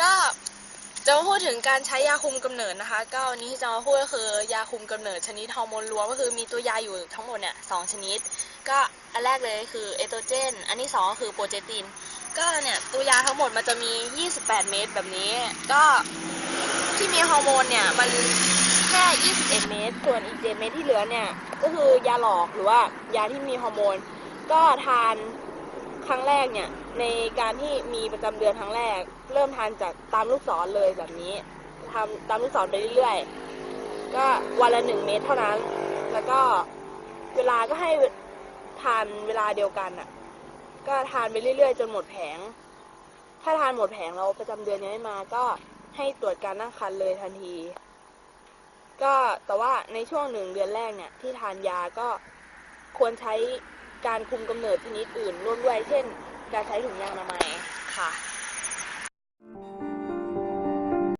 ก็จะมาพูดถึงการใช้ยาคุมกำเนิดนะคะ ก็วันนี้ที่จะมาพูดก็คือยาคุมกำเนิดชนิดฮอร์โมนล้วนก็คือมีตัวยาอยู่ทั้งหมดเนี่ยสองชนิด ก็อันแรกเลยคือเอโตเจน อันที่สองก็คือโปรเจติน ก็เนี่ยตัวยาทั้งหมดมันจะมี 28 เมตรแบบนี้ ก็ที่มีฮอร์โมนเนี่ยมันแค่ 21 เม็ดส่วนอีก7เมตรที่เหลือเนี่ยก็คือยาหลอกหรือว่ายาที่มีฮอร์โมน ก็ทาน ครั้งแรกเนี่ยในการที่มีประจำเดือนครั้งแรก เริ่มทานจากตามลูกศรเลยแบบนี้ทำตามลูกศรไปเรื่อยๆ ก็วันละหนึ่งเม็ดเท่านั้น แล้วก็เวลาก็ให้ทานเวลาเดียวกันอะ ก็ทานไปเรื่อยๆ จนหมดแผง ถ้าทานหมดแผงเราประจำเดือนยังไม่มาก็ให้ตรวจการตั้งครรภ์เลยทันที ก็แต่ว่าในช่วงหนึ่งเดือนแรกเนี่ยที่ทานยาก็ควรใช้ การคุมกำเนิดชนิดอื่นร่วมด้วยเช่น การใช้ถุงยางอนามัยค่ะ